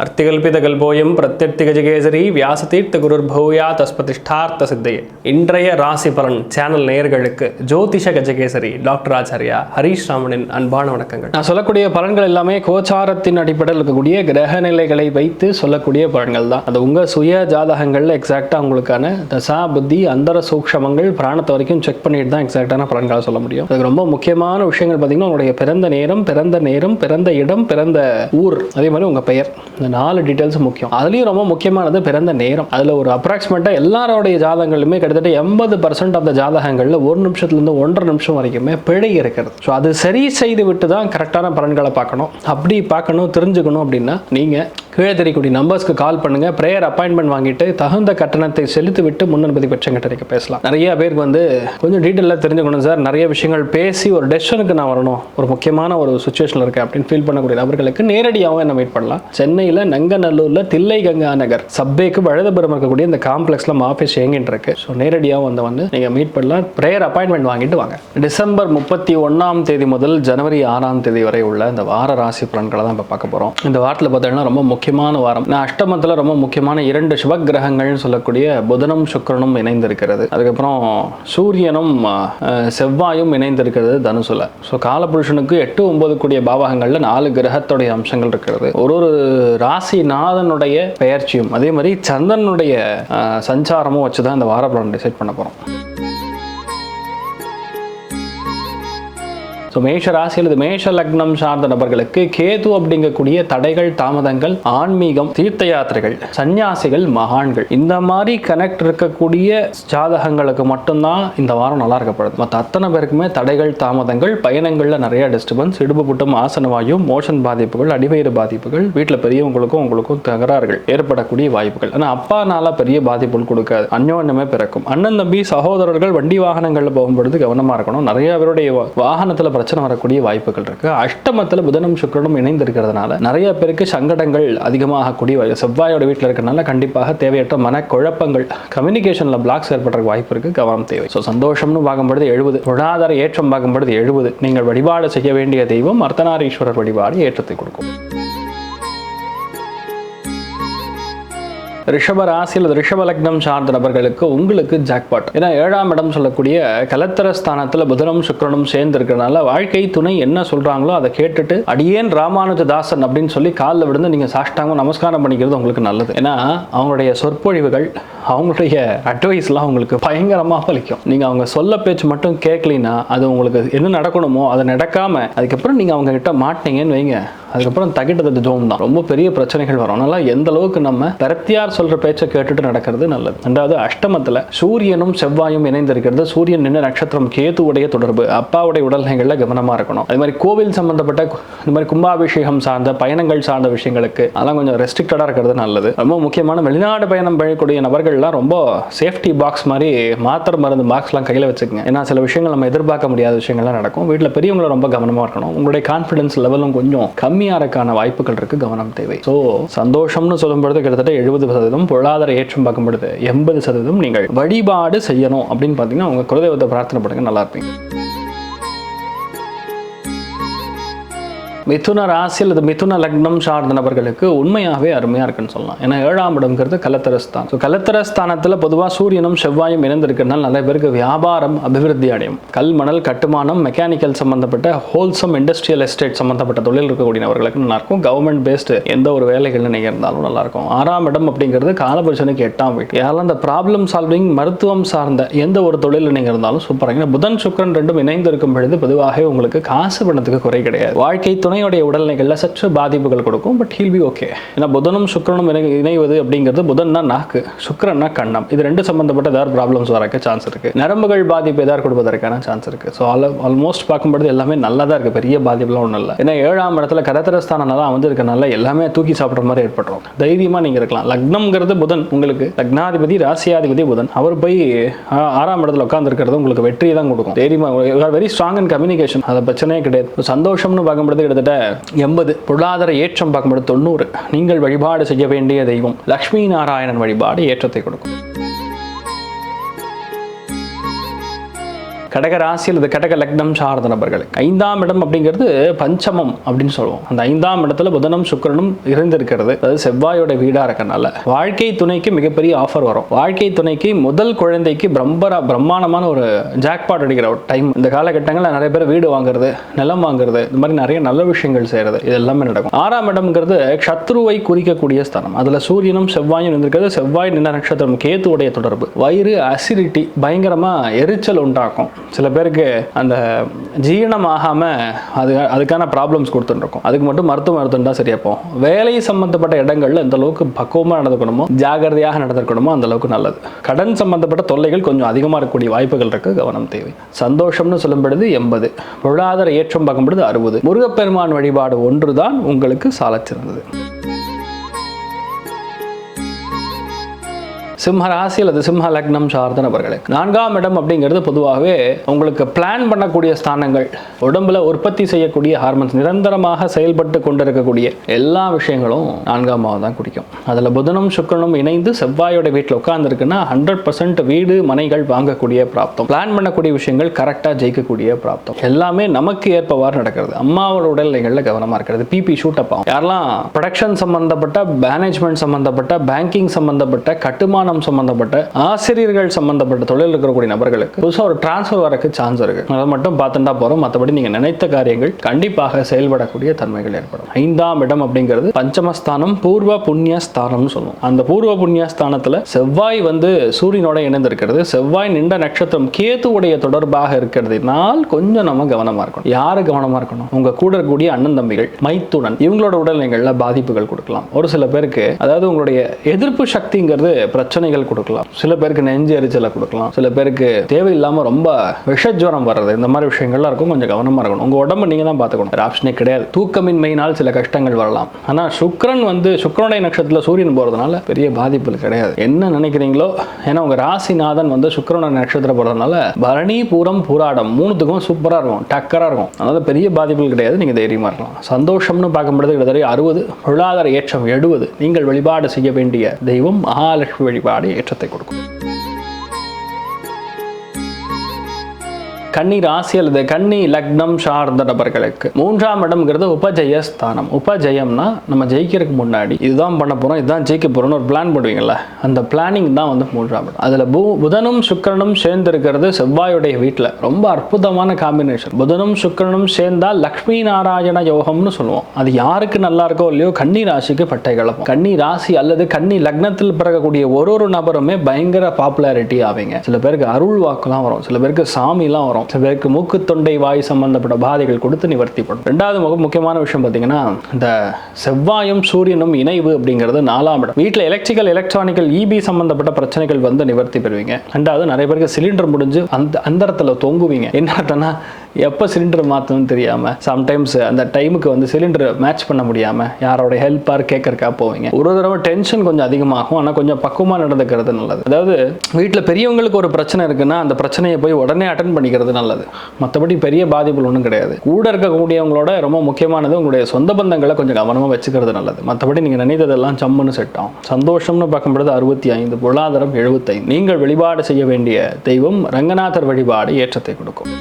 அர்த்திகல்பிதகல்போயம் பிரத்யர்த்திகஜகேசரி வியாசதீர்த்த குருர் பௌயா தஸ்பதிஷ்டார்த்த சித்தையே இன்றைய ராசி பலன் சேனல் நேயர்களுக்கு ஜோதிஷ கஜகேசரி டாக்டர் ஆச்சாரியா ஹரீஷ் ராமனின் அன்பான வணக்கங்கள். நான் சொல்லக்கூடிய பலன்கள் எல்லாமே கோச்சாரத்தின் அடிப்படையில் இருக்கக்கூடிய கிரக நிலைகளை வைத்து சொல்லக்கூடிய பலன்கள் தான். அது உங்கள் சுய ஜாதகங்களில் எக்ஸாக்டாக உங்களுக்கான தசா புத்தி அந்தர சூக்ஷமங்கள் பிராணத்தை வரைக்கும் செக் பண்ணிட்டு தான் எக்ஸாக்டான பலன்களை சொல்ல முடியும். அதுக்கு ரொம்ப முக்கியமான விஷயங்கள் பார்த்தீங்கன்னா உங்களுடைய பிறந்த நேரம் பிறந்த நேரம் பிறந்த இடம் பிறந்த ஊர் அதே மாதிரி உங்கள் பெயர். இந்த நாலு டீட்டெயில்ஸ் முக்கியம். அதுலேயும் ரொம்ப முக்கியமானது பிறந்த நேரம். அதில் ஒரு அப்ராக்சிமேட்டாக எல்லாரோடைய ஜாதகங்களுமே கிட்டத்தட்ட எண்பது பர்சன்ட் ஆஃப் த ஜாதகங்களில் ஒரு நிமிஷத்துலேருந்து ஒன்றரை நிமிஷம் வரைக்குமே பிழை இருக்கிறது. ஸோ அது சரி செய்து விட்டு தான் கரெக்டான பலன்களை பார்க்கணும். அப்படி பார்க்கணும் தெரிஞ்சுக்கணும் அப்படின்னா நீங்கள் கீழே தெரியக்கூடிய நம்பர்ஸ்க்கு கால் பண்ணுங்க. ப்ரேயர் அப்பாயின்மெண்ட் வாங்கிட்டு தகுந்த கட்டணத்தை செலுத்தி விட்டு முன்னனுமதி பெற்ற கிட்ட பேசலாம். நிறைய பேருக்கு வந்து கொஞ்சம் டீட்டெயிலாக தெரிஞ்சுக்கணும் சார். நிறைய விஷயங்கள் பேசி ஒரு டெசிஷனுக்கு நான் வரணும். ஒரு முக்கியமான ஒரு சுச்சுவேஷனில் இருக்கேன் அப்படின்னு ஃபீல் பண்ணக்கூடிய நபர்களுக்கு நேரடியாகவும் என்ன மீட் பண்ணலாம். சென்னையில் நங்கநல்லூரில் தில்லை கங்கா நகர் சப்பேக்கு வழுதபுரம் இருக்கக்கூடிய இந்த காம்ப்ளெக்ஸில் ஆஃபீஸ் இயங்கிட்டு இருக்கு. ஸோ நேரடியாக வந்து வந்து நீங்கள் மீட் பண்ணலாம். ப்ரேயர் அப்பாயின்மெண்ட் வாங்கிட்டு வாங்க. டிசம்பர் முப்பத்தி ஒன்றாம் தேதி முதல் ஜனவரி ஆறாம் தேதி வரை உள்ள இந்த வார ராசி பலன்களை தான் இப்போ பார்க்க போகிறோம் இந்த வாரத்தில் பார்த்தீங்கன்னா ரொம்ப முக்கியமான வாரம். நான் அஷ்டமத்தில் ரொம்ப முக்கியமான இரண்டு சுப கிரகங்கள்னு சொல்லக்கூடிய புதனும் சுக்கரனும் இணைந்திருக்கிறது. அதுக்கப்புறம் சூரியனும் செவ்வாயும் இணைந்திருக்கிறது தனுசுல. ஸோ காலபுருஷனுக்கு எட்டு ஒன்பது கூடிய பாவகங்களில் நாலு கிரகத்துடைய அம்சங்கள் இருக்கிறது. ஒரு ஒரு ராசிநாதனுடைய பெயர்ச்சியும் அதே மாதிரி சந்திரனுடைய சஞ்சாரமும் வச்சு தான் இந்த வார பலன் டிசைட் பண்ண போகிறோம் ஸோ மேஷ ராசி அல்லது மேஷ லக்னம் சார்ந்த நபர்களுக்கு கேது அப்படிங்கக்கூடிய தடைகள் தாமதங்கள் ஆன்மீகம் தீர்த்த யாத்திரைகள் சன்னியாசிகள் மகான்கள். இந்த மாதிரி கனெக்ட் இருக்கக்கூடிய ஜாதகங்களுக்கு மட்டும்தான் இந்த வாரம் நல்லா இருக்கப்படுது மற்ற அத்தனை பேருக்குமே தடைகள் தாமதங்கள் பயணங்களில் நிறைய டிஸ்டர்பன்ஸ் இடுபுட்டும் ஆசன ஆசனவாயும் மோஷன் பாதிப்புகள் அடிவயிறு பாதிப்புகள் வீட்டில் பெரியவங்களுக்கும் உங்களுக்கும் தகராறுகள் ஏற்படக்கூடிய வாய்ப்புகள். ஆனால் அப்பானால பெரிய பாதிப்புகள் கொடுக்காது. அந்யோன்யமே பிறக்கும். அண்ணன் தம்பி சகோதரர்கள் வண்டி வாகனங்களில் போகும்பொழுது கவனமாக இருக்கணும். நிறைய பேருடைய வாகனத்தில் பிரச்சனை வரக்கூடிய வாய்ப்புகள் இருக்கு. அஷ்டமத்துல புதனும் சுக்கரனும் இணைந்து இருக்கிறதுனால நிறைய பேருக்கு சங்கடங்கள் அதிகமாகக்கூடிய செவ்வாயோட வீட்டில் இருக்கிறனால கண்டிப்பாக தேவையற்ற மனக்குழப்பங்கள் கம்யூனிகேஷன்ல பிளாக்ஸ் ஏற்படுற வாய்ப்பு இருக்கு. கவனம் தேவை. ஸோ சந்தோஷம்னு பார்க்கும்பொழுது எழுபது. பொருளாதார ஏற்றம் பார்க்கும்பொழுது எழுபது. நீங்கள் வழிபாடு செய்ய வேண்டிய தெய்வம் அர்த்தநாரீஸ்வரர் வழிபாடு ஏற்றத்தை கொடுக்கும். ரிஷப ராசி அல்லது ரிஷப லக்னம் சார்ந்த நபர்களுக்கு உங்களுக்கு ஜாக்பாட் ஏன்னா ஏழாம் இடம் சொல்லக்கூடிய கலத்தர ஸ்தானத்தில் புதனும் சுக்கரனும் சேர்ந்து இருக்கிறனால வாழ்க்கை துணை என்ன சொல்றாங்களோ அதை கேட்டுட்டு அடியேன் ராமானுஜ தாசன் அப்படின்னு சொல்லி காலில் விழுந்து நீங்க சாஷ்டாங்க நமஸ்காரம் பண்ணிக்கிறது உங்களுக்கு நல்லது. ஏன்னா அவங்களுடைய சொற்பொழிவுகள் அவங்களுடைய அட்வைஸ்லாம் உங்களுக்கு பயங்கரமாக வலிக்கும் நீங்கள் அவங்க சொல்ல பேச்சு மட்டும் கேட்கலின்னா அது உங்களுக்கு என்ன நடக்கணுமோ அதை நடக்காமல் அதுக்கப்புறம் நீங்கள் அவங்க கிட்ட மாட்டீங்கன்னு வைங்க. அதுக்கப்புறம் தகிட்டது ஜோம் தான். ரொம்ப பெரிய பிரச்சனைகள் வரும். அதனால எந்த அளவுக்கு நம்ம பிரத்தியார் சொல்ற பேச்சை கேட்டுட்டு நடக்கிறது நல்லது. ரெண்டாவது அஷ்டமத்துல சூரியனும் செவ்வாயும் இணைந்திருக்கிறது. சூரியன் நின்று நட்சத்திரம் கேத்துவுடைய தொடர்பு அப்பாவுடைய உடல்நிலைகளில் கவனமா இருக்கணும். அது மாதிரி கோவில் சம்பந்தப்பட்ட இந்த மாதிரி கும்பாபிஷேகம் சார்ந்த பயணங்கள் சார்ந்த விஷயங்களுக்கு அதெல்லாம் கொஞ்சம் ரெஸ்ட்ரிக்டடா இருக்கிறது நல்லது. ரொம்ப முக்கியமான வெளிநாடு பயணம் பண்ணக்கூடிய நபர்கள்லாம் ரொம்ப சேஃப்டி பாக்ஸ் மாதிரி மாத்திரை மருந்து பாக்ஸ்லாம் கையில் வச்சுக்கோங்க. ஏன்னா சில விஷயங்கள் நம்ம எதிர்பார்க்க முடியாத விஷயங்கள்லாம் நடக்கும். வீட்டில் பெரியவங்களை ரொம்ப கவனமாக இருக்கணும். உங்களுடைய கான்ஃபிடன்ஸ் லெவலும் கொஞ்சம் கம்மி இருக்கான வாய்ப்புகள் இருக்கு கவனம் தேவை. ஸோ சந்தோஷம்னு சொல்லும் பொழுது கிட்டத்தட்ட எழுபது சதவீதம் பொருளாதார ஏற்றம் பார்க்கும் பொழுது எண்பது சதவீதம் நீங்கள் வழிபாடு செய்யணும் அப்படின்னு பார்த்தீங்கன்னா உங்க குலதெய்வத்தை பிரார்த்தனை பண்ணுங்க நல்லா இருப்பீங்க. மிதுன ராசி அல்லது மிதுன லக்னம் சார்ந்த நபர்களுக்கு உண்மையாகவே அருமையாக இருக்குன்னு சொல்லலாம். ஏன்னா ஏழாம் இடம்ங்கிறது கலத்தரஸ்தான். ஸோ கலத்தரஸ்தானத்தில் பொதுவாக சூரியனும் செவ்வாயும் இணைந்திருக்கிறதுனால நிறைய பேருக்கு வியாபாரம் அபிவிருத்தி அடையும். கல் மணல் கட்டுமானம் மெக்கானிக்கல் சம்பந்தப்பட்ட ஹோல்சம் இண்டஸ்ட்ரியல் எஸ்டேட் சம்பந்தப்பட்ட தொழில் இருக்கக்கூடிய நபர்களுக்கு நல்லாயிருக்கும். கவர்மெண்ட் பேஸ்டு எந்த ஒரு வேலைகள் நீங்கள் இருந்தாலும் நல்லாயிருக்கும். ஆறாம் இடம் அப்படிங்கிறது காலபுருஷனுக்கு எட்டாம் வீடு. ஏதாவது அந்த ப்ராப்ளம் சால்விங் மருத்துவம் சார்ந்த எந்த ஒரு தொழில் நீங்கள் இருந்தாலும் சூப்பராக புதன் சுக்கரன் ரெண்டும் இணைந்து இருக்கும் பொழுது பொதுவாக உங்களுக்கு காசு பணத்துக்கு குறை கிடையாது. வாழ்க்கை துணையுடைய உடல்நிலைகளில் சற்று பாதிப்புகள் கொடுக்கும் பட் ஹீல் பி ஓகே ஏன்னா புதனும் சுக்கரனும் இணை இணைவது அப்படிங்கிறது புதன்னா நாக்கு சுக்கரன்னா கண்ணம். இது ரெண்டு சம்பந்தப்பட்ட ஏதாவது ப்ராப்ளம்ஸ் வரக்க சான்ஸ் இருக்கு. நரம்புகள் பாதிப்பு ஏதாவது கொடுப்பதற்கான சான்ஸ் இருக்கு. ஸோ ஆல் ஆல்மோஸ்ட் பார்க்கும்போது எல்லாமே நல்லா தான் இருக்கு. பெரிய பாதிப்புலாம் ஒன்றும் இல்லை. ஏன்னா ஏழாம் இடத்துல கரத்தரஸ்தானம் வந்து இருக்கனால எல்லாமே தூக்கி சாப்பிட்ற மாதிரி ஏற்பட்டுரும். தைரியமா நீங்க இருக்கலாம். லக்னம்ங்கிறது புதன் உங்களுக்கு லக்னாதிபதி ராசியாதிபதி புதன். அவர் போய் ஆறாம் இடத்துல உட்காந்துருக்கிறது உங்களுக்கு வெற்றியை தான் கொடுக்கும். தைரியமா வெரி ஸ்ட்ராங் அண்ட் கம்யூனிகேஷன் அது பிரச்சனையே கிடையாது. சந்தோஷம்னு பார்க்கும்போது கிட்டத்தட்ட எண்பது. பொருளாதார ஏற்றம் பார்க்கும்போது தொண்ணூறு. நீங்கள் வழிபாடு செய்ய வேண்டிய தெய்வம் லக்ஷ்மி நாராயணன் வழிபாடு ஏற்றத்தை கொடுக்கும். கடக ராசி அல்லது கடக லக்னம் சார்ந்த நபர்களுக்கு ஐந்தாம் இடம் அப்படிங்கிறது பஞ்சமம் அப்படின்னு சொல்லுவோம். அந்த ஐந்தாம் இடத்துல புதனும் சுக்கிரனும் இருந்திருக்கிறது. அது செவ்வாயோட வீடா இருக்கனால வாழ்க்கை துணைக்கு மிகப்பெரிய ஆஃபர் வரும். வாழ்க்கை துணைக்கு முதல் குழந்தைக்கு பிரம்பரா பிரம்மாண்டமான ஒரு ஜாக்பாட் அடிக்கிற ஒரு டைம் இந்த காலகட்டங்களில் நிறைய பேர் வீடு வாங்குறது நிலம் வாங்குறது இந்த மாதிரி நிறைய நல்ல விஷயங்கள் செய்யறது இது எல்லாமே நடக்கும். ஆறாம் இடம்ங்கிறது சத்ருவை குறிக்கக்கூடிய ஸ்தானம். அதுல சூரியனும் செவ்வாயும் இருந்திருக்கிறது. செவ்வாய் நின்ற நட்சத்திரம் கேத்துவுடைய தொடர்பு. வயிறு அசிடிட்டி பயங்கரமா எரிச்சல் உண்டாக்கும். சில பேருக்கு அந்த ஜீரணம் ஆகாமல் அது அதுக்கான ப்ராப்ளம்ஸ் கொடுத்துருக்கும் அதுக்கு மட்டும் மருத்துவம் மருத்துவம் சரியா போகும். வேலை சம்மந்தப்பட்ட இடங்களில் எந்த அளவுக்கு பக்குவமாக நடந்துக்கணுமோ ஜாகிரதையாக நடந்துக்கணுமோ அந்த அளவுக்கு நல்லது. கடன் சம்மந்தப்பட்ட தொல்லைகள் கொஞ்சம் அதிகமாக இருக்கக்கூடிய வாய்ப்புகள் இருக்கு கவனம் தேவை. சந்தோஷம்னு சொல்லும்படுது எண்பது. பொருளாதார ஏற்றம் பார்க்கும்பொழுது அறுபது. முருகப்பெருமான் வழிபாடு ஒன்று தான் உங்களுக்கு சாலச்சிறந்தது. சிம்ம ராசி அல்லது சிம்ம லக்னம் சார்ந்த நபர்களுக்கு நான்காம் இடம் அப்படிங்கிறது பொதுவாகவே உங்களுக்கு பிளான் பண்ணக்கூடிய ஸ்தானங்கள் உடம்புல உற்பத்தி செய்யக்கூடிய ஹார்மோன்ஸ் நிரந்தரமாக செயல்பட்டு கொண்டிருக்கக்கூடிய எல்லா விஷயங்களும் நான்காம் தான் குடிக்கும் அதில் புதனும் சுக்கரனும் இணைந்து செவ்வாயோட வீட்டில் உட்காந்துருக்குன்னா ஹண்ட்ரட் பர்சன்ட் வீடு மனைகள் வாங்கக்கூடிய பிராப்தம். பிளான் பண்ணக்கூடிய விஷயங்கள் கரெக்டாக ஜெயிக்கக்கூடிய பிராப்தம். எல்லாமே நமக்கு ஏற்பவாறு நடக்கிறது. அம்மாவோட உடல்நிலைகளில் கவனமாக இருக்கிறது. பிபி ஷூட் அப் ஆகும். யாரெல்லாம் ப்ரொடக்ஷன் சம்மந்தப்பட்ட மேனேஜ்மெண்ட் சம்மந்தப்பட்ட பேங்கிங் சம்மந்தப்பட்ட கட்டுமானம் சம்மந்தப்பட்ட ஆசிரியர்கள் சம்மந்தப்பட்ட தொழில் இருக்கக்கூடிய நபர்களுக்கு புதுசாக ஒரு டிரான்ஸ்ஃபர் வரக்கு சான்ஸ் இருக்கு. அதை மட்டும் பார்த்துட்டா போகிறோம் மற்றபடி நீங்கள் நினைத்த காரியங்கள் கண்டிப்பாக செயல்படக்கூடிய தன்மைகள் ஏற்படும். ஐந்தாம் இடம் அப்படிங்கிறது பஞ்சமஸ்தானம் பூர்வ புண்ணிய ஸ்தானம்னு சொல்லுவோம். அந்த பூர்வ புண்ணிய ஸ்தானத்தில் செவ்வாய் வந்து சூரியனோட இணைந்திருக்கிறது. செவ்வாய் நின்ற நட்சத்திரம் கேத்துவுடைய தொடர்பாக இருக்கிறதுனால் கொஞ்சம் நம்ம கவனமாக இருக்கணும். யாரு கவனமாக இருக்கணும்? உங்கள் கூட இருக்கக்கூடிய அண்ணன் தம்பிகள் மைத்துடன் இவங்களோட உடல்நிலைகளில் பாதிப்புகள் கொடுக்கலாம். ஒரு சில பேருக்கு அதாவது உங்களுடைய எதிர்ப்பு சக்திங்கிறது பிரச்சனைகள் கொடுக்கலாம். சில பேருக்கு நெஞ்சு எரிச்சலை கொடுக்கலாம். சில பேருக்கு தேவையில்லாமல் ரொம்ப விஷஜுவரம் வர்றது. இந்த மாதிரி விஷயங்கள்லாம் இருக்கும். கொஞ்சம் கவனமாக இருக்கணும். உங்கள் உடம்பு நீங்கள் தான் பார்த்துக்கணும். ஆப்ஷனே கிடையாது. தூக்கமின்மையினால் சில கஷ்டங்கள் வரலாம். ஆனால் சுக்ரன் வந்து சுக்ரனுடைய நட்சத்திரத்தில் சூரியன் போகிறதுனால பெரிய பாதிப்புகள் கிடையாது. என்ன நினைக்கிறீங்களோ? ஏன்னா உங்கள் ராசிநாதன் வந்து சுக்கிரனுடைய நட்சத்திரம் போகிறதுனால பரணி பூரம் பூராடம் மூணுத்துக்கும் சூப்பராக இருக்கும் டக்கராக இருக்கும். அதனால் பெரிய பாதிப்புகள் கிடையாது நீங்கள் தைரியமாக இருக்கலாம். சந்தோஷம்னு பார்க்கும்பொழுது கிட்டத்தட்ட அறுபது பொருளாதார ஏற்றம் எழுபது. நீங்கள் வழிபாடு செய்ய வேண்டிய தெய்வம் மகாலட்சுமி வழிபாடு ஏற்றத்தை கொடுக்கும். கன்னி ராசி அல்லது கன்னி லக்னம் சார்ந்த நபர்களுக்கு. மூன்றாம் இடம்ங்கிறது உபஜய ஸ்தானம். உபஜயம்னா நம்ம ஜெயிக்கிறதுக்கு முன்னாடி இதுதான் பண்ண போறோம் இதுதான் ஜெயிக்க போறோம்னு ஒரு பிளான் பண்ணுவீங்கல்ல அந்த பிளானிங் தான் வந்து மூன்றாம் இடம். அதுல பூ புதனும் சுக்கிரனும் சேர்ந்து இருக்கிறது செவ்வாயுடைய வீட்டில் ரொம்ப அற்புதமான காம்பினேஷன் புதனும் சுக்கிரனும் சேர்ந்தால் லக்ஷ்மி நாராயண யோகம்னு சொல்லுவோம். அது யாருக்கு நல்லா இருக்கோ இல்லையோ கன்னி ராசிக்கு பட்டை கலப்போம் கன்னி ராசி அல்லது கன்னி லக்னத்தில் பிறக்கக்கூடிய ஒரு ஒரு நபருமே பயங்கர பாப்புலாரிட்டி ஆவீங்க. சில பேருக்கு அருள் வாக்குலாம் வரும். சில பேருக்கு சாமிலாம் வரும். சில பேருக்கு மூக்கு தொண்டை வாய் சம்பந்தப்பட்ட பாதைகள் கொடுத்து நிவர்த்திப்படும். ரெண்டாவது முக முக்கியமான விஷயம் பார்த்தீங்கன்னா இந்த செவ்வாயும் சூரியனும் இணைவு அப்படிங்கிறது நாலாம் இடம். வீட்டில் எலக்ட்ரிக்கல் எலக்ட்ரானிக்கல் இபி சம்பந்தப்பட்ட பிரச்சனைகள் வந்து நிவர்த்தி பெறுவீங்க. ரெண்டாவது நிறைய பேருக்கு சிலிண்டர் முடிஞ்சு அந்த அந்தரத்தில் தொங்குவீங்க. என்ன எப்போ சிலிண்டர் மாற்றணும்னு தெரியாமல் சம்டைம்ஸ் அந்த டைமுக்கு வந்து சிலிண்டர் மேட்ச் பண்ண முடியாமல் யாரோட ஹெல்ப்பார் கேட்கறக்கா போவீங்க. ஒரு தடவை டென்ஷன் கொஞ்சம் அதிகமாகும் ஆனால் கொஞ்சம் பக்குவமாக நடந்துக்கிறது நல்லது. அதாவது வீட்டில் பெரியவங்களுக்கு ஒரு பிரச்சனை இருக்குன்னா அந்த பிரச்சனையை போய் உடனே அட்டன் பண்ணிக்கிறது நல்லது. மற்றபடி பெரிய பாதிப்புகள் ஒன்றும் கிடையாது. கூட இருக்கக்கூடியவங்களோட ரொம்ப முக்கியமானது உங்களுடைய சொந்த பந்தங்களை கொஞ்சம் கவனமாக வச்சுக்கிறது நல்லது. மற்றபடி நீங்கள் நினைத்ததெல்லாம் சம்முன்னு செட் ஆகும். சந்தோஷம்னு பார்க்கும்பொழுது அறுபத்தி ஐந்து பொருளாதாரம் எழுபத்தைந்து. நீங்கள் வழிபாடு செய்ய வேண்டிய தெய்வம் ரங்கநாதர் வழிபாடு ஏற்றத்தை கொடுக்கும்.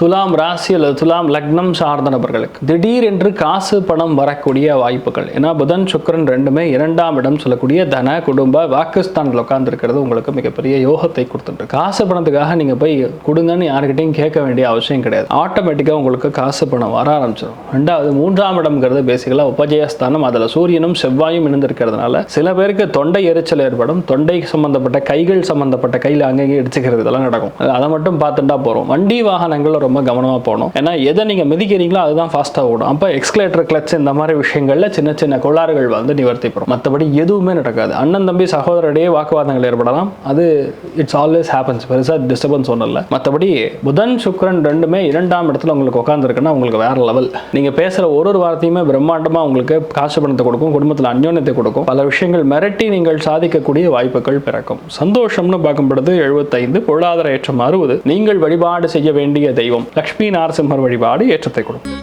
துலாம் ராசி அல்லது துலாம் லக்னம் சார்ந்த நபர்களுக்கு திடீரென்று காசு பணம் வரக்கூடிய வாய்ப்புகள். ஏன்னா புதன் சுக்கரன் ரெண்டுமே இரண்டாம் இடம் சொல்லக்கூடிய தன குடும்ப வாக்குஸ்தானில் உட்காந்துருக்கிறது உங்களுக்கு மிகப்பெரிய யோகத்தை கொடுத்துட்டு. காசு பணத்துக்காக நீங்க போய் கொடுங்கன்னு யாருக்கிட்டையும் கேட்க வேண்டிய அவசியம் கிடையாது. ஆட்டோமேட்டிக்காக உங்களுக்கு காசு பணம் வர ஆரம்பிச்சிடும் ரெண்டாவது மூன்றாம் இடம்ங்கிறது பேசிக்கலாக உபஜயஸ்தானம். அதில் சூரியனும் செவ்வாயும் இணைந்திருக்கிறதுனால சில பேருக்கு தொண்டை எரிச்சல் ஏற்படும். தொண்டை சம்பந்தப்பட்ட கைகள் சம்பந்தப்பட்ட கையில் அங்கங்கே இடிச்சுக்கிறது இதெல்லாம் நடக்கும். அதை மட்டும் பார்த்துட்டா போகிறோம் வண்டி வாகனங்கள் ரொம்ப கவனமாக போகணும். ஏன்னா எதை நீங்கள் மிதிக்கிறீங்களோ அதுதான் ஃபாஸ்ட்டாக ஓடும். அப்போ எக்ஸ்கலேட்டர் கிளச் இந்த மாதிரி விஷயங்களில் சின்ன சின்ன கோளாறுகள் வந்து நிவர்த்தி பெறும் மற்றபடி எதுவுமே நடக்காது. அண்ணன் தம்பி சகோதரடையே வாக்குவாதங்கள் ஏற்படலாம். அது இட்ஸ் ஆல்வேஸ் ஹேப்பன்ஸ் பெருசாக டிஸ்டர்பன்ஸ் ஒன்றும் இல்லை. மற்றபடி புதன் சுக்ரன் ரெண்டுமே இரண்டாம் இடத்துல உங்களுக்கு உட்காந்துருக்குன்னா உங்களுக்கு வேற லெவல் நீங்கள் பேசுகிற ஒரு ஒரு வார்த்தையுமே பிரம்மாண்டமாக உங்களுக்கு காசு பணத்தை கொடுக்கும் குடும்பத்தில் அந்யோன்யத்தை கொடுக்கும். பல விஷயங்கள் மிரட்டி நீங்கள் சாதிக்கக்கூடிய வாய்ப்புகள் பிறக்கும். சந்தோஷம்னு பார்க்கும்பொழுது எழுபத்தைந்து பொருளாதார ஏற்றம் அறுபது. நீங்கள் வழிபாடு செய்ய வேண்டிய தெய்வம் லக்ஷ்மி நாரசிம்மர் வழிபாடு ஏற்றத்தை கொடுக்கும்.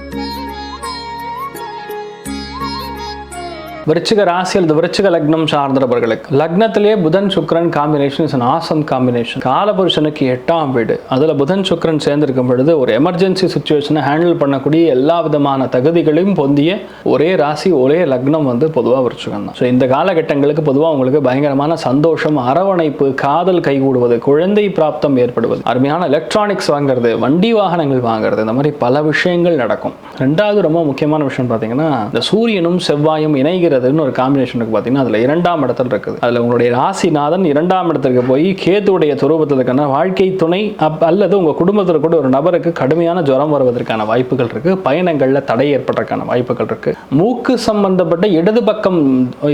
விருச்சிக ராசி அல்லது விருச்சிக லக்னம் சார்ந்தவர்களுக்கு லக்னத்திலேயே புதன் சுக்ரன் காம்பினேஷன் இஸ் ஆசம் காம்பினேஷன் காலபுருஷனுக்கு எட்டாம் வீடு. அதுல புதன் சுக்ரன் சேர்ந்திருக்கும் பொழுது ஒரு எமர்ஜென்சி சுச்சுவேஷனை ஹேண்டில் பண்ணக்கூடிய எல்லா விதமான தகுதிகளையும் பொந்திய ஒரே ராசி ஒரே லக்னம் வந்து பொதுவாக விருச்சிகம் தான். ஸோ இந்த காலகட்டங்களுக்கு பொதுவாக உங்களுக்கு பயங்கரமான சந்தோஷம் அரவணைப்பு காதல் கைகூடுவது குழந்தை பிராப்தம் ஏற்படுவது அருமையான எலக்ட்ரானிக்ஸ் வாங்குறது வண்டி வாகனங்கள் வாங்குறது இந்த மாதிரி பல விஷயங்கள் நடக்கும். ரெண்டாவது ரொம்ப முக்கியமான விஷயம் பார்த்தீங்கன்னா இந்த சூரியனும் செவ்வாயும் இணைகிற இணைகிறதுன்னு ஒரு காம்பினேஷன் இருக்கு பார்த்தீங்கன்னா அதில் இரண்டாம் இடத்துல இருக்குது. அதில் உங்களுடைய ராசிநாதன் இரண்டாம் இடத்துக்கு போய் கேத்துடைய துருவத்தில் இருக்கான வாழ்க்கை துணை அப் அல்லது உங்கள் குடும்பத்தில் கூட ஒரு நபருக்கு கடுமையான ஜுரம் வருவதற்கான வாய்ப்புகள் இருக்குது பயணங்களில் தடை ஏற்படுறதுக்கான வாய்ப்புகள் இருக்குது மூக்கு சம்பந்தப்பட்ட இடது பக்கம்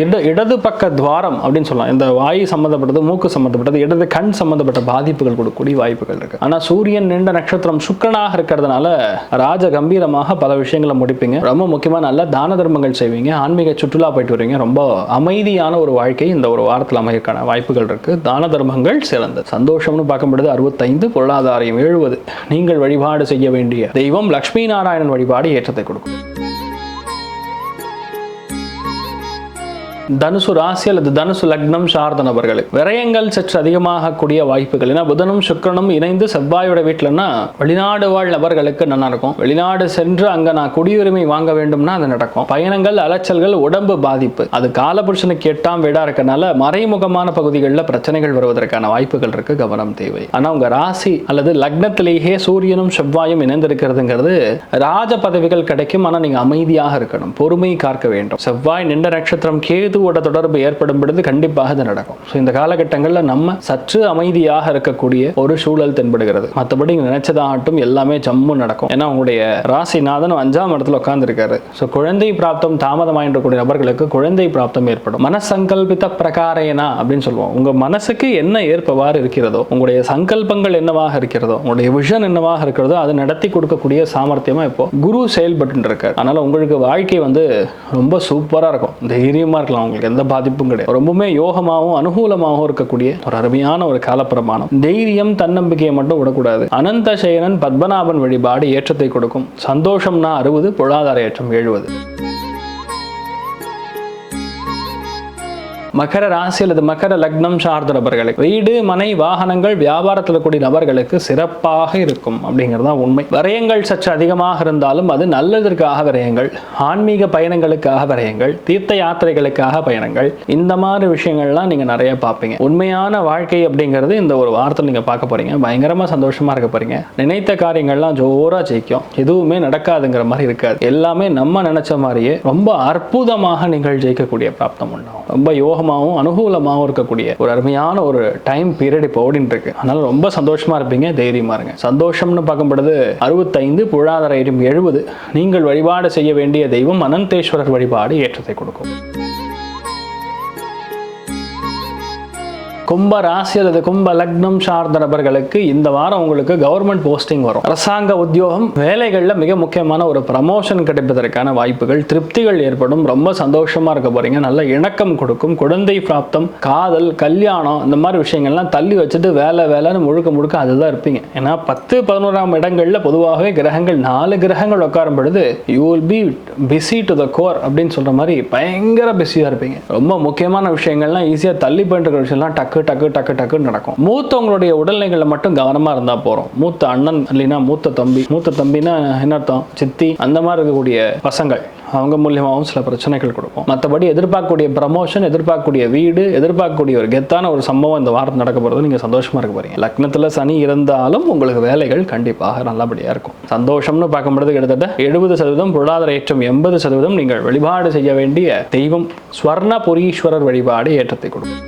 இட இடது பக்க துவாரம் அப்படின்னு சொல்லலாம். இந்த வாய் சம்பந்தப்பட்டது மூக்கு சம்பந்தப்பட்டது இடது கண் சம்பந்தப்பட்ட பாதிப்புகள் கொடுக்கக்கூடிய வாய்ப்புகள் இருக்குது ஆனால் சூரியன் நீண்ட நட்சத்திரம் சுக்கரனாக இருக்கிறதுனால ராஜ கம்பீரமாக பல விஷயங்களை முடிப்பீங்க. ரொம்ப முக்கியமாக நல்ல தான தர்மங்கள் செய்வீங்க. ஆன்மீக சுற்றுலா போயிட்டு வரீங்க. ரொம்ப அமைதியான ஒரு வாழ்க்கை இந்த ஒரு வாரத்தில் அமையக்கான வாய்ப்புகள் இருக்கு. தான தர்மங்கள் சிறந்தது. சந்தோஷம்னு பார்க்கும்பொழுது அறுபத்தைந்து பொருளாதாரம் எழுபது நீங்கள் வழிபாடு செய்ய வேண்டிய தெய்வம் லக்ஷ்மி நாராயணன் வழிபாடு ஏற்றத்தை கொடுக்கும். தனுசு ராசி அல்லது தனுசு லக்னம் சார்ந்த நபர்களுக்கு விரயங்கள் சற்று அதிகமாகக்கூடிய வாய்ப்புகள். ஏன்னா புதனும் சுக்கிரனும் இணைந்து செவ்வாயோட வீட்டிலன்னா வெளிநாடு வாழ் நபர்களுக்கு நல்லா இருக்கும். வெளிநாடு சென்று அங்க நான் குடியுரிமை வாங்க வேண்டும்னா அது நடக்கும். பயணங்கள் அலைச்சல்கள் உடம்பு பாதிப்பு. அது காலபுருஷனுக்கு எட்டாம் வீடா இருக்கனால மறைமுகமான பகுதிகளில் பிரச்சனைகள் வருவதற்கான வாய்ப்புகள் இருக்கு கவனம் தேவை. ஆனா உங்க ராசி அல்லது லக்னத்திலேயே சூரியனும் செவ்வாயும் இணைந்திருக்கிறதுங்கிறது ராஜ பதவிகள் கிடைக்கும் ஆனா நீங்க அமைதியாக இருக்கணும். பொறுமை காக்க வேண்டும். செவ்வாய் நின்ற நட்சத்திரம் கேது கேதுவோட தொடர்பு ஏற்படும் பொழுது கண்டிப்பாக அது நடக்கும். ஸோ இந்த காலகட்டங்களில் நம்ம சற்று அமைதியாக இருக்கக்கூடிய ஒரு சூழல் தென்படுகிறது. மற்றபடி நினைச்சதாகட்டும் எல்லாமே ஜம்மு நடக்கும். ஏன்னா உங்களுடைய ராசிநாதன் அஞ்சாம் இடத்துல உட்காந்துருக்காரு ஸோ குழந்தை பிராப்தம் தாமதமாயின்றக்கூடிய நபர்களுக்கு குழந்தை பிராப்தம் ஏற்படும். மனசங்கல்பித்த பிரகாரேனா அப்படின்னு சொல்லுவோம். உங்க மனசுக்கு என்ன ஏற்பவாறு இருக்கிறதோ உங்களுடைய சங்கல்பங்கள் என்னவாக இருக்கிறதோ உங்களுடைய விஷன் என்னவாக இருக்கிறதோ அதை நடத்தி கொடுக்கக்கூடிய சாமர்த்தியமா இப்போ குரு செயல்பட்டு இருக்காரு. அதனால உங்களுக்கு வாழ்க்கை வந்து ரொம்ப சூப்பரா இருக்கும். தைரியமா இருக்கலாம். அவங்களுக்கு எந்த பாதிப்பும் கிடையாது. ரொம்பவுமே யோகமாகவும் அனுகூலமாகவும் இருக்கக்கூடிய ஒரு அருமையான ஒரு காலப்பிரமாணம். தைரியம் தன்னம்பிக்கையை மட்டும் விடக்கூடாது. அனந்த சயனன் பத்மநாபன் வழிபாடு ஏற்றத்தை கொடுக்கும். சந்தோஷம்னா அறுபது பொருளாதார ஏற்றம் எழுபது. மகர ராசி அல்லது மகர லக்னம் சார்ந்த நபர்களுக்கு வீடு மனை வாகனங்கள் வியாபாரத்தில் கூடிய நபர்களுக்கு சிறப்பாக இருக்கும் அப்படிங்கிறது தான் உண்மை. விரயங்கள் சற்று அதிகமாக இருந்தாலும் அது நல்லதற்காக விரயங்கள் ஆன்மீக பயணங்களுக்காக விரயங்கள் தீர்த்த யாத்திரைகளுக்காக பயணங்கள் இந்த மாதிரி விஷயங்கள்லாம் நீங்கள் நிறைய பார்ப்பீங்க. உண்மையான வாழ்க்கை அப்படிங்கிறது இந்த ஒரு வாரத்தில் நீங்கள் பார்க்க போறீங்க. பயங்கரமாக சந்தோஷமாக இருக்க போறீங்க. நினைத்த காரியங்கள்லாம் ஜோராக ஜெயிக்கும். எதுவுமே நடக்காதுங்கிற மாதிரி இருக்காது. எல்லாமே நம்ம நினைச்ச மாதிரியே ரொம்ப அற்புதமாக நீங்கள் ஜெயிக்கக்கூடிய பிராப்தம் உண்டாகும். ரொம்ப யோகம் யோகமாகவும் அனுகூலமாகவும் இருக்கக்கூடிய ஒரு அருமையான ஒரு டைம் பீரியட் இப்போ ஓடிட்டு இருக்கு அதனால ரொம்ப சந்தோஷமா இருப்பீங்க தைரியமா இருங்க. சந்தோஷம்னு பார்க்கும்பொழுது அறுபத்தைந்து பொருளாதார எழுபது. நீங்கள் வழிபாடு செய்ய வேண்டிய தெய்வம் அனந்தேஸ்வரர் வழிபாடு ஏற்றத்தை கொடுக்கும். கும்ப ராசி அல்லது கும்ப லக்னம் சார்ந்த நபர்களுக்கு இந்த வாரம் உங்களுக்கு கவர்மெண்ட் போஸ்டிங் வரும். அரசாங்க உத்தியோகம் வேலைகளில் மிக முக்கியமான ஒரு ப்ரமோஷன் கிடைப்பதற்கான வாய்ப்புகள் திருப்திகள் ஏற்படும். ரொம்ப சந்தோஷமா இருக்க போறீங்க. நல்ல இணக்கம் கொடுக்கும். குழந்தை பிராப்தம் காதல் கல்யாணம் இந்த மாதிரி விஷயங்கள்லாம் தள்ளி வச்சுட்டு வேலை வேலைன்னு முழுக்க முழுக்க அதுதான் இருப்பீங்க. ஏன்னா பத்து பதினோராம் இடங்கள்ல பொதுவாகவே கிரகங்கள் நாலு கிரகங்கள் உட்காரும் பொழுது you will be busy to the core அப்படின்னு சொல்ற மாதிரி பயங்கர பிஸியா இருப்பீங்க. ரொம்ப முக்கியமான விஷயங்கள்லாம் ஈஸியாக தள்ளி போயிட்டு விஷயம்லாம் டக்கு டக்கு டக்கு டக்குன்னு நடக்கும். மூத்தவங்களுடைய உடல்நிலைகளில் மட்டும் கவனமா இருந்தா போறோம். மூத்த அண்ணன் இல்லைன்னா மூத்த தம்பி. மூத்த தம்பினா என்ன அர்த்தம்? சித்தி. அந்த மாதிரி இருக்கக்கூடிய பசங்கள். அவங்க மூலியமாகவும் சில பிரச்சனைகள் கொடுக்கும் மற்றபடி எதிர்பார்க்கக்கூடிய ப்ரமோஷன் எதிர்பார்க்கக்கூடிய வீடு எதிர்பார்க்கக்கூடிய ஒரு கெத்தான ஒரு சம்பவம் இந்த வாரத்தில் நடக்க போகிறது நீங்கள் சந்தோஷமா இருக்க போறீங்க. லக்னத்தில் சனி இருந்தாலும் உங்களுக்கு வேலைகள் கண்டிப்பாக நல்லபடியாக இருக்கும். சந்தோஷம்னு பார்க்கும்பொழுது கிட்டத்தட்ட எழுபது சதவீதம் பொருளாதார ஏற்றம் எண்பது சதவீதம் நீங்கள் வழிபாடு செய்ய வேண்டிய தெய்வம் ஸ்வர்ணபுரீஸ்வரர் வழிபாடு ஏற்றத்தை கொடுக்கும்.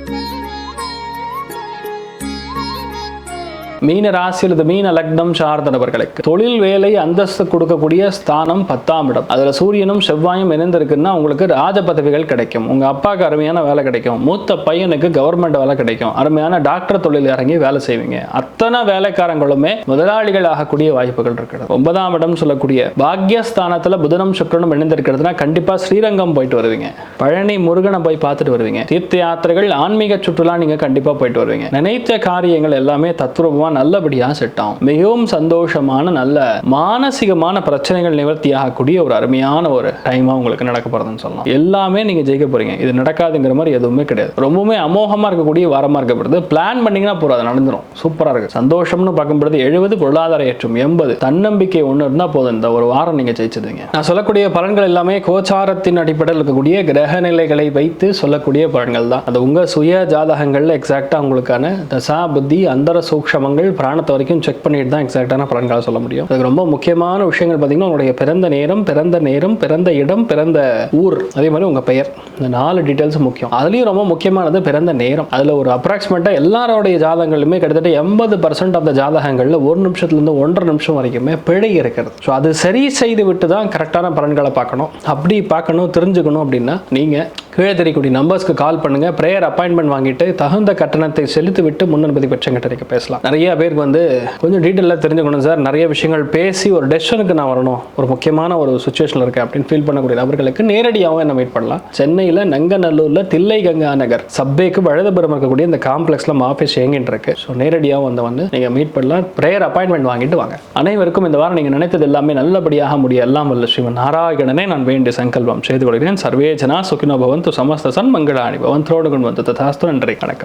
மீன ராசி அல்லது மீன லக்னம் சார்ந்த நபர்களுக்கு. தொழில் வேலை அந்தஸ்து கொடுக்கக்கூடிய ஸ்தானம் பத்தாம் இடம். அதுல சூரியனும் செவ்வாயும் இணைந்திருக்குன்னா உங்களுக்கு ராஜ பதவிகள் கிடைக்கும். உங்க அப்பாவுக்கு அருமையான வேலை கிடைக்கும். மூத்த பையனுக்கு கவர்மெண்ட் வேலை கிடைக்கும். அருமையான டாக்டர் தொழில் இறங்கி வேலை செய்வீங்க. அத்தனை வேலைக்காரங்களுமே முதலாளிகள் ஆகக்கூடிய வாய்ப்புகள் இருக்கிறது ஒன்பதாம் இடம் சொல்லக்கூடிய பாக்யஸ்தானத்துல புதனும் சுக்கரனும் இணைந்திருக்கிறதுனா கண்டிப்பா ஸ்ரீரங்கம் போயிட்டு வருவீங்க. பழனி முருகனை போய் பார்த்துட்டு வருவீங்க. தீர்த்த யாத்திரைகள் ஆன்மீக சுற்றுலா நீங்க கண்டிப்பா போயிட்டு வருவீங்க. நினைத்த காரியங்கள் எல்லாமே தத்துரூபமா மூலமா நல்லபடியா செட் ஆகும். மிகவும் சந்தோஷமான நல்ல மானசீகமான பிரச்சனைகள் நிவர்த்தி ஆகக்கூடிய ஒரு அருமையான ஒரு டைமா உங்களுக்கு நடக்க போறதுன்னு சொல்லலாம். எல்லாமே நீங்க ஜெயிக்க போறீங்க. இது நடக்காதுங்கிற மாதிரி எதுவுமே கிடையாது. ரொம்பவுமே அமோகமா இருக்கக்கூடிய வாரமா இருக்கப்படுது பிளான் பண்ணீங்கன்னா போதும் அது நடந்துரும் சூப்பரா இருக்கு. சந்தோஷம்னு பார்க்கும்போது எழுபது பொருளாதார ஏற்றம் எண்பது. தன்னம்பிக்கை ஒன்று இருந்தால் போதும். இந்த ஒரு வாரம் நீங்க ஜெயிச்சிருவீங்க. நான் சொல்லக்கூடிய பலன்கள் எல்லாமே கோச்சாரத்தின் அடிப்படையில் இருக்கக்கூடிய கிரக நிலைகளை வைத்து சொல்லக்கூடிய பலன்கள் தான். அது உங்க சுய ஜாதகங்கள்ல எக்ஸாக்டா உங்களுக்கான தசா புத்தி அந்தர சூக்ஷமங்கள் பிராணத்தை வரைக்கும் செக் பண்ணிட்டு தான் எக்ஸாக்டான பலன்களை சொல்ல முடியும். அதுக்கு ரொம்ப முக்கியமான விஷயங்கள் பார்த்தீங்கன்னா உங்களுடைய பிறந்த நேரம் பிறந்த நேரம் பிறந்த இடம் பிறந்த ஊர் அதே மாதிரி உங்கள் பெயர். இந்த நாலு டீட்டெயில்ஸ் முக்கியம். அதுலேயும் ரொம்ப முக்கியமானது பிறந்த நேரம். அதில் ஒரு அப்ராக்சிமேட்டாக எல்லாரோடைய ஜாதகங்களுமே கிட்டத்தட்ட எண்பது பர்சன்ட் ஆஃப் த ஜாதகங்களில் ஒரு நிமிஷத்துல இருந்து ஒன்றரை நிமிஷம் வரைக்குமே பிழை இருக்கிறது. ஸோ அது சரி செய்து விட்டு தான் கரெக்டான பலன்களை பார்க்கணும். அப்படி பார்க்கணும் தெரிஞ்சுக்கணும் அப்படின்னா நீங்கள் கீழே தெரியக்கூடிய நம்பர்ஸ்க்கு கால் பண்ணுங்க. ப்ரேயர் அப்பாயின்மெண்ட் வாங்கிட்டு தகுந்த கட்டணத்தை செலுத்தி விட்டு முன்னனுமதி பெற்ற கிட்ட பேசலாம். நிறைய நிறைய பேருக்கு வந்து கொஞ்சம் டீட்டெயிலாக தெரிஞ்சுக்கணும் சார். நிறைய விஷயங்கள் பேசி ஒரு டெசிஷனுக்கு நான் வரணும். ஒரு முக்கியமான ஒரு சுச்சுவேஷனில் இருக்கேன் அப்படின்னு ஃபீல் பண்ணக்கூடிய நபர்களுக்கு நேரடியாகவும் என்ன மீட் பண்ணலாம். சென்னையில் நங்கநல்லூரில் தில்லை கங்கா நகர் சப்பேக்கு வழுதபுரம் இருக்கக்கூடிய இந்த காம்ப்ளெக்ஸில் நம்ம ஆஃபீஸ் இயங்கிட்டு இருக்கு? ஸோ நேரடியாக வந்து வந்து நீங்கள் மீட் பண்ணலாம். ப்ரேயர் அப்பாயின்மெண்ட் வாங்கிட்டு வாங்க. அனைவருக்கும் இந்த வாரம் நீங்கள் நினைத்தது எல்லாமே நல்லபடியாக முடிய எல்லாம் வல்ல ஸ்ரீமன் நாராயணனே நான் வேண்டிய சங்கல்பம் செய்து கொள்கிறேன். சர்வேஜனா சுகினோ பவந்து சமஸ்த சன்மங்களாணி பவன் கொண்டு வந்து ததாஸ்து நன்றி வணக்கம்.